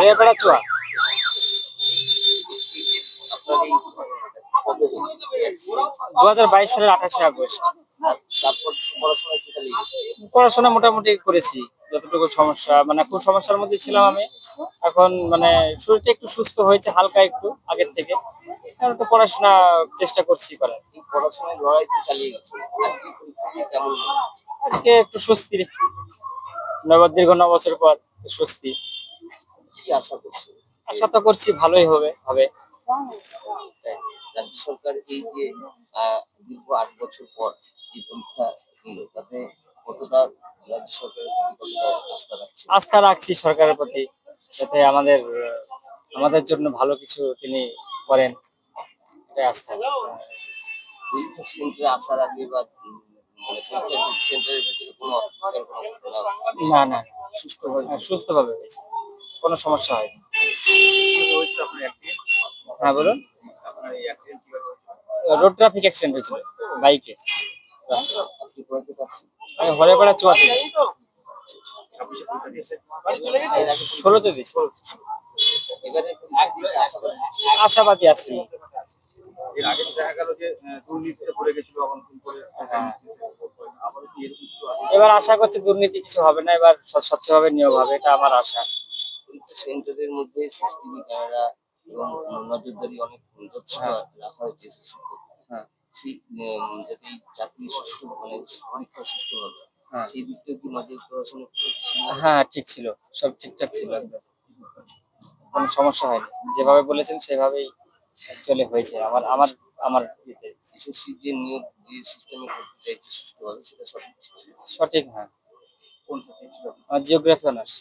এই accident? দু হাজার বাইশ সালের আঠাশে আগস্ট। পড়াশোনা মোটামুটি করেছি, যতটুকু সমস্যা মানে খুব সমস্যার মধ্যে ছিলাম আমি। এখন মানে শরীরটা একটু সুস্থ হয়েছে, হালকা একটু আগের থেকে। এখন একটু পড়াশোনা চেষ্টা করছি করার। চালিয়ে আজকে একটু স্বস্তি নয় দীর্ঘ ন বছর পর স্বস্তি। কি আশা করছে আশা তো করছি ভালোই হবে হবে। রাজ্য সরকার এই যে দীর্ঘ আট বছর পর যে পরীক্ষা নিল তাতে কতটা রাজ্য সরকারের প্রতি কতটা আস্থা রাখছে? আস্থা রাখছি সরকারের প্রতি যাতে আমাদের আমাদের জন্য ভালো কিছু তিনি করেন। এটাই আস্থা। পরীক্ষা সেন্টারে আসার আগে বা মানে সেন্টারের ভেতরে কোনো না না। সুস্থভাবে? হ্যাঁ, সুস্থভাবে হয়েছে। কোনো সমস্যা হয়নি হ্যাঁ বলুন। রোড ট্রাফিক অ্যাক্সিডেন্ট হয়েছিল, বাইকে। আমি হরিয়াপাড়া চুয়া থেকে ষোলোতে দিয়েছি আশাবাদী আছি। হ্যাঁ। এবার আশা করছি দুর্নীতি কিছু হবে না, এবার স্ব- স্বচ্ছভাবে নিয়োগ হবে, এটা আমার আশা। সেন্টারের মধ্যে সিসিটিভি ক্যামেরা এবং নজরদারি অনেক যথেষ্ট হ্যাঁ। রাখা হয়েছে শিক্ষক হ্যাঁ। যাতে চাকরি সুষ্ঠু মানে পরীক্ষা সুষ্ঠু হবে হ্যাঁ। সেই দিকটা কি নজর পড়াশোনা হ্যাঁ ঠিক ছিল। সব ঠিকঠাক ছিল একদম। কোনো সমস্যা হয়নি। যেভাবে বলেছেন সেভাবেই অ্যাকচুয়ালি হয়েছে। আমার আমার আমার এসএসসি যে নিয়োগ যে সিস্টেমে করতে চাইছে সুষ্ঠুভাবে সেটা সঠিক সঠিক হ্যাঁ। কোন জিওগ্রাফি অনার্স?